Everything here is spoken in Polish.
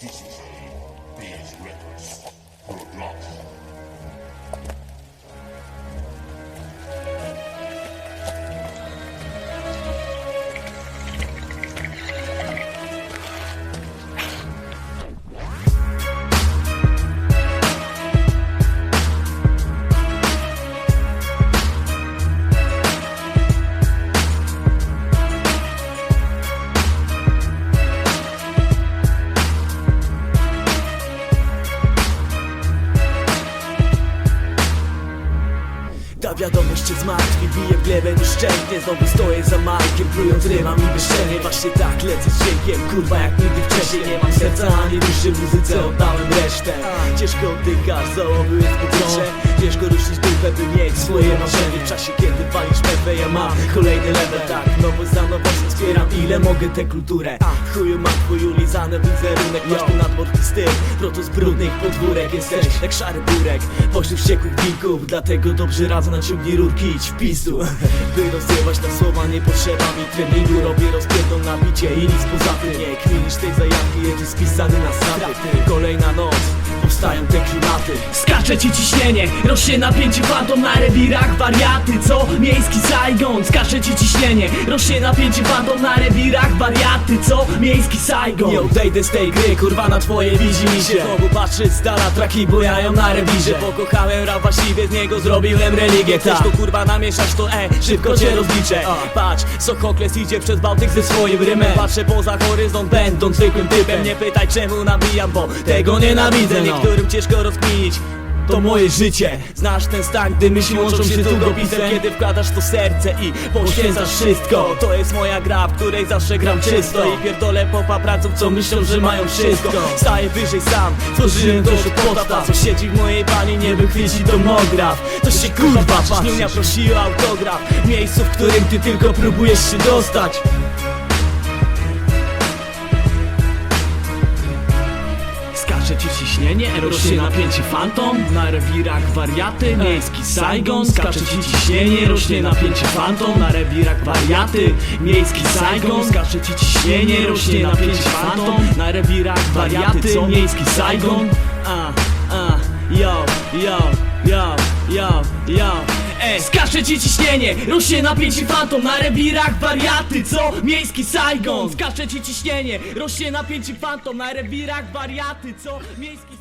difícil. Wiadomość cię zmartwi, bije w glebę nieszczęsnie Znowu stoję za majkiem, plując rymami bezczelnie Właśnie tak lecę z dźwiękiem, kurwa jak nigdy wcześniej Nie mam serca ani duszy, muzyce oddałem resztę. Ciężko oddychasz, załoby jest powietrze Ciężko ruszyć dupę, by mieć swoje marzenie. W czasie kiedy palisz pewę, ja mam kolejny level Tak, nowość za nowością zbieram, ile mogę tę kulturę? Chuju ma twój ulizany wizerunek. Masz tu nadmorski styl, proto z brudnych podwórek Jesteś jak szary burek, pośród wściekłych wilków Dlatego dobrze radzę naciągnij rurki. Idź w pizdu. By rozjebać na słowa nie potrzeba mi treningu. Robię rozpierdol na bicie i nic poza tym. Nie kminisz tej zajawki, jedzie spisany na straty. Kolejna noc, powstają te klimaty. Skacze ci ciśnienie, rośnie napięcie fantom na rewirach Wariaty, co? Miejski Saigon Skacze ci ciśnienie, rośnie napięcie fantom na rewirach Wariaty, co? Miejski Saigon. Nie odejdę z tej gry, kurwa na twoje widzimisię Znowu patrzeć z dala, traki bujają na rewirze. Pokochałem rap, właściwie z niego zrobiłem religię. Chcesz to kurwa namieszać, to e, szybko cię rozliczę. Patrz, Sochokles idzie przez Bałtyk ze swoim rymem. Patrzę poza horyzont, będąc zwykłym typem. Nie pytaj czemu nabijam, bo tego nienawidzę Niektórym ciężko rozkminić. To moje życie. Znasz ten stan, gdy myśli łączą się długopisem. Kiedy wkładasz to serce i poświęcasz wszystko. To jest moja gra, w której zawsze gram czysto. I pierdolę po papraców, co myślą, że mają wszystko. Staję wyżej sam, tworzyłem to od podstaw. Co siedzi w mojej bani, nie wychwyci domograf To się kurwa patrzy, Niunia prosi o autograf. Miejscu, w którym ty tylko próbujesz się dostać ciśnienie, rośnie napięcie fantom. Na rewirach wariaty, miejski Saigon. Skacze ci ciśnienie, rośnie napięcie fantom. Na rewirach wariaty, miejski Saigon. Skacze ci ciśnienie, rośnie napięcie fantom. Na rewirach wariaty? Miejski Saigon. A, a, yo, yo Ci ciśnienie, rośnie napięcie fantom Na rewirach wariaty, co? Miejski Saigon Skacze ci ciśnienie, rośnie napięcie fantom Na rewirach wariaty, co? Miejski